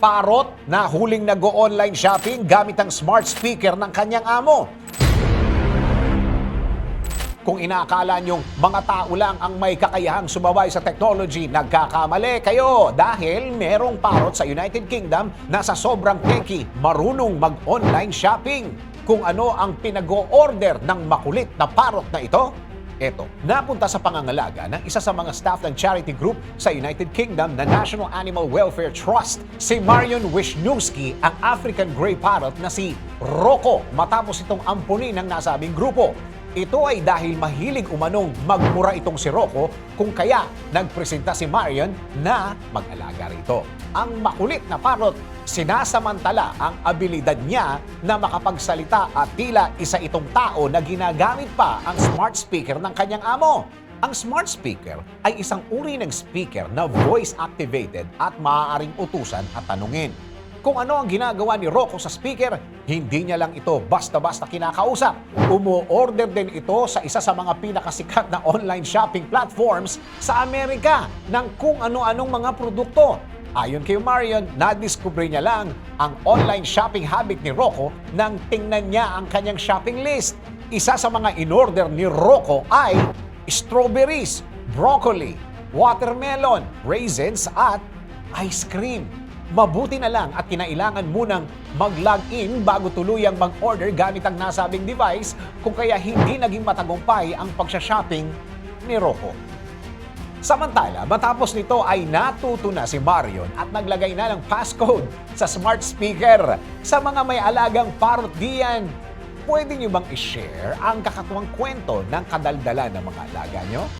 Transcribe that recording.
Parot na huling nag-online shopping gamit ang smart speaker ng kanyang amo. Kung inaakala nyong mga tao lang ang may kakayahang sumabay sa technology, nagkakamali kayo dahil merong parot sa United Kingdom na sa sobrang techy marunong mag-online shopping. Kung ano ang pinag-o-order ng makulit na parot na ito, eto, napunta sa pangangalaga ng isa sa mga staff ng charity group sa United Kingdom na National Animal Welfare Trust, si Marion Wisniewski, ang African Grey Parrot na si Rocco matapos itong ampunin ng nasabing grupo. Ito ay dahil mahilig umanong magmura itong si Rocco kung kaya nagpresenta si Marion na mag-alaga rito. Ang makulit na parot, sinasamantala ang abilidad niya na makapagsalita at tila isa itong tao na ginagamit pa ang smart speaker ng kanyang amo. Ang smart speaker ay isang uri ng speaker na voice-activated at maaaring utusan at tanungin. Kung ano ang ginagawa ni Rocco sa speaker, hindi niya lang ito basta-basta kinakausap. Umu-order din ito sa isa sa mga pinakasikat na online shopping platforms sa Amerika ng kung ano-anong mga produkto. Ayon kay Marion, nadiskubre niya lang ang online shopping habit ni Rocco nang tingnan niya ang kanyang shopping list. Isa sa mga in-order ni Rocco ay strawberries, broccoli, watermelon, raisins at ice cream. Mabuti na lang at kinailangan munang mag-log in bago tuluyang mag-order gamit ang nasabing device kung kaya hindi naging matagumpay ang pagsha-shopping ni Rocco. Samantala, matapos nito ay natuto na si Marion at naglagay na ng passcode sa smart speaker. Sa mga may alagang parot diyan, pwede niyo bang i-share ang kakatuwang kwento ng kadaldala ng mga alaga nyo?